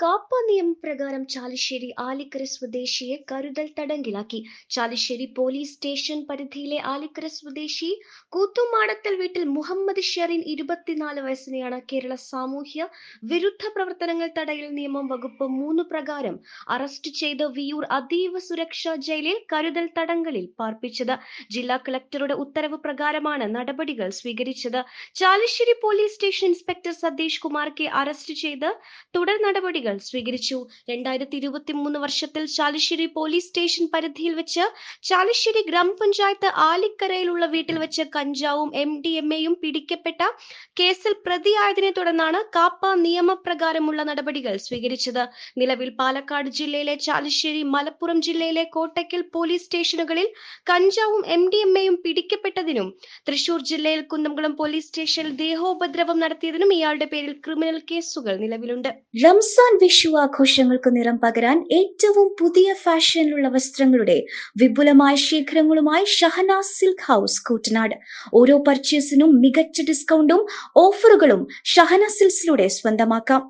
കാപ്പ നിയമപ്രകാരം ചാലിശ്ശേരി ആലിക്കര സ്വദേശിയെ കരുതൽ തടങ്കിലാക്കി. ചാലിശ്ശേരി പോലീസ് സ്റ്റേഷൻ പരിധിയിലെ ആലിക്കര സ്വദേശി കൂത്തുമാടത്തൽ വീട്ടിൽ മുഹമ്മദ് ഷെറിൻ ഇരുപത്തിനാല് വയസ്സിനെയാണ് കേരള സാമൂഹ്യ വിരുദ്ധ പ്രവർത്തനങ്ങൾ തടയൽ നിയമം വകുപ്പ് മൂന്ന് പ്രകാരം അറസ്റ്റ് ചെയ്ത് വിയൂർ അതീവ സുരക്ഷാ ജയിലിൽ കരുതൽ തടങ്കലിൽ പാർപ്പിച്ചത്. ജില്ലാ കളക്ടറുടെ ഉത്തരവ് പ്രകാരമാണ് നടപടികൾ സ്വീകരിച്ചത്. Chalissery police station inspector Satheesh Kumar K arrest ചെയ്ത് തുടർ നടപടികൾ സ്വീകരിച്ചു. രണ്ടായിരത്തി ഇരുപത്തി മൂന്ന് വർഷത്തിൽ ചാലിശ്ശേരി പോലീസ് സ്റ്റേഷൻ പരിധിയിൽ വെച്ച് ചാലിശ്ശേരി ഗ്രാമപഞ്ചായത്ത് ആലിക്കരയിലുള്ള വീട്ടിൽ വെച്ച് കഞ്ചാവും എം ഡി എം എയും പിടിക്കപ്പെട്ട കേസിൽ പ്രതിയായതിനെ തുടർന്നാണ് കാപ്പ നിയമപ്രകാരമുള്ള നടപടികൾ സ്വീകരിച്ചത്. നിലവിൽ പാലക്കാട് ജില്ലയിലെ ചാലിശ്ശേരി മലപ്പുറം ജില്ലയിലെ കോട്ടയ്ക്കൽ പോലീസ് സ്റ്റേഷനുകളിൽ കഞ്ചാവും എം ഡി എം എയും പിടിക്കപ്പെട്ടതിനും തൃശൂർ ജില്ലയിൽ കുന്നംകുളം പോലീസ് സ്റ്റേഷനിൽ ദേഹോപദ്രവം നടത്തിയതിനും ഇയാളുടെ പേരിൽ ക്രിമിനൽ കേസുകൾ നിലവിലുണ്ട്. റംസാൻ വിഷു ആഘോഷങ്ങൾക്ക് നിറം പകരാൻ ഏറ്റവും പുതിയ ഫാഷനിലുള്ള വസ്ത്രങ്ങളുടെ വിപുലമായ ശേഖരങ്ങളുമായി ഷഹനാ സിൽക്ക് ഹൗസ് കൂട്ടനാട് ഓരോ പർച്ചേസിനും മികച്ച ഡിസ്കൗണ്ടും ഓഫറുകളും ഷഹന സിൽസിലൂടെ സ്വന്തമാക്കാം.